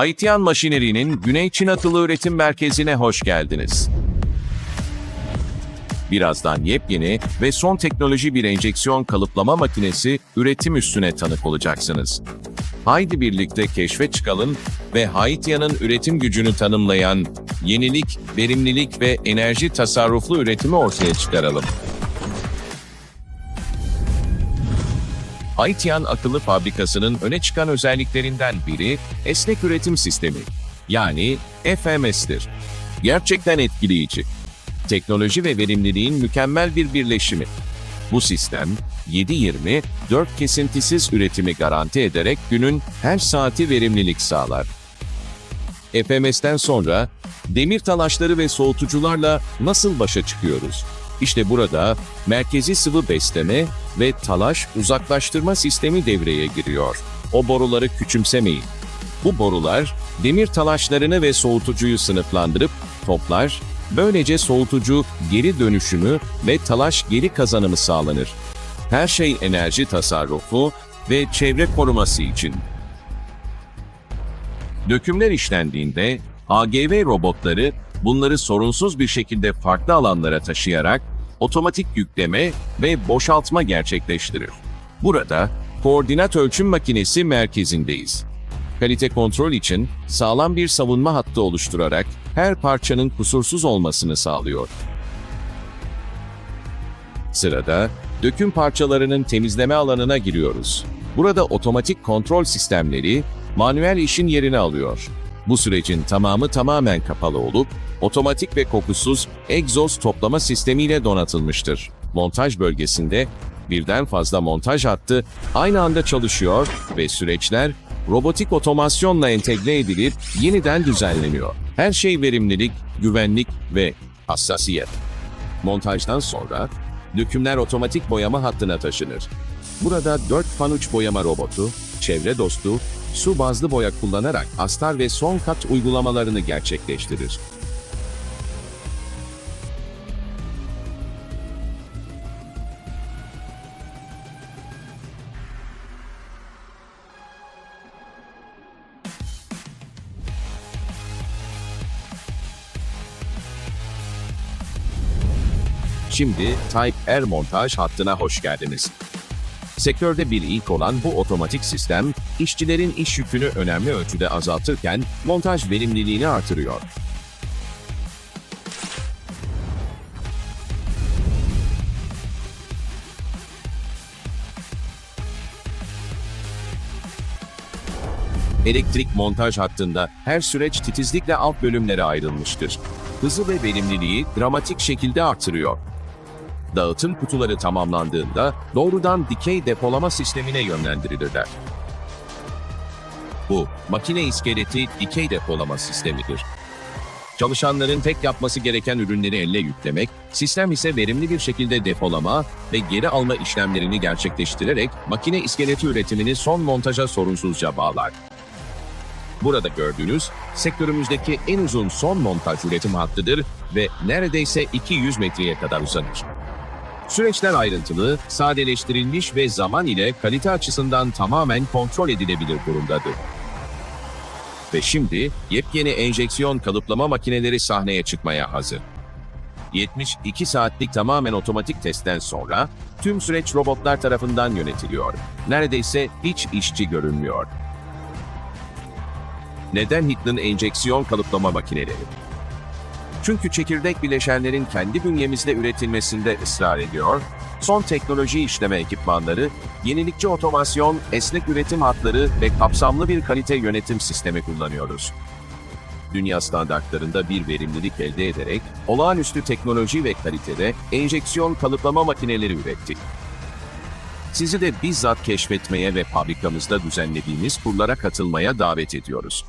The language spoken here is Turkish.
Haitian Maşineri'nin Güney Çin Atılı Üretim Merkezi'ne hoş geldiniz. Birazdan yepyeni ve son teknoloji bir enjeksiyon kalıplama makinesi üretim üstüne tanık olacaksınız. Haydi birlikte keşfe çıkalım ve Haitian'ın üretim gücünü tanımlayan yenilik, verimlilik ve enerji tasarruflu üretimi ortaya çıkaralım. Haitian akıllı fabrikasının öne çıkan özelliklerinden biri esnek üretim sistemi yani FMS'tir. Gerçekten etkileyici. Teknoloji ve verimliliğin mükemmel bir birleşimi. Bu sistem 7-20, 4 kesintisiz üretimi garanti ederek günün her saati verimlilik sağlar. FMS'ten sonra demir talaşları ve soğutucularla nasıl başa çıkıyoruz? İşte burada merkezi sıvı besleme ve talaş uzaklaştırma sistemi devreye giriyor. O boruları küçümsemeyin. Bu borular demir talaşlarını ve soğutucuyu sınıflandırıp toplar, böylece soğutucu geri dönüşümü ve talaş geri kazanımı sağlanır. Her şey enerji tasarrufu ve çevre koruması için. Dökümler işlendiğinde AGV robotları bunları sorunsuz bir şekilde farklı alanlara taşıyarak otomatik yükleme ve boşaltma gerçekleştirir. Burada koordinat ölçüm makinesi merkezindeyiz. Kalite kontrol için sağlam bir savunma hattı oluşturarak her parçanın kusursuz olmasını sağlıyor. Sırada döküm parçalarının temizleme alanına giriyoruz. Burada otomatik kontrol sistemleri manuel işin yerini alıyor. Bu sürecin tamamı tamamen kapalı olup otomatik ve kokusuz egzoz toplama sistemiyle donatılmıştır. Montaj bölgesinde birden fazla montaj hattı aynı anda çalışıyor ve süreçler robotik otomasyonla entegre edilip yeniden düzenleniyor. Her şey verimlilik, güvenlik ve hassasiyet. Montajdan sonra dökümler otomatik boyama hattına taşınır. Burada 4 fan uç boyama robotu, çevre dostu, su bazlı boya kullanarak astar ve son kat uygulamalarını gerçekleştirir. Şimdi Type R montaj hattına hoş geldiniz. Sektörde bir ilk olan bu otomatik sistem, işçilerin iş yükünü önemli ölçüde azaltırken montaj verimliliğini artırıyor. Elektrik montaj hattında her süreç titizlikle alt bölümlere ayrılmıştır. Hızı ve verimliliği dramatik şekilde artırıyor. Dağıtım kutuları tamamlandığında doğrudan dikey depolama sistemine yönlendirilirler. Bu, makine iskeleti dikey depolama sistemidir. Çalışanların tek yapması gereken ürünleri elle yüklemek, sistem ise verimli bir şekilde depolama ve geri alma işlemlerini gerçekleştirerek makine iskeleti üretimini son montaja sorunsuzca bağlar. Burada gördüğünüz sektörümüzdeki en uzun son montaj üretim hattıdır ve neredeyse 200 metreye kadar uzanır. Süreçler ayrıntılı, sadeleştirilmiş ve zaman ile kalite açısından tamamen kontrol edilebilir durumdadır. Ve şimdi yepyeni enjeksiyon kalıplama makineleri sahneye çıkmaya hazır. 72 saatlik tamamen otomatik testten sonra tüm süreç robotlar tarafından yönetiliyor. Neredeyse hiç işçi görünmüyor. Neden Hitler enjeksiyon kalıplama makineleri? Çünkü çekirdek bileşenlerin kendi bünyemizde üretilmesinde ısrar ediyor, son teknoloji işleme ekipmanları, yenilikçi otomasyon, esnek üretim hatları ve kapsamlı bir kalite yönetim sistemi kullanıyoruz. Dünya standartlarında bir verimlilik elde ederek, olağanüstü teknoloji ve kalitede enjeksiyon kalıplama makineleri ürettik. Sizi de bizzat keşfetmeye ve fabrikamızda düzenlediğimiz kurlara katılmaya davet ediyoruz.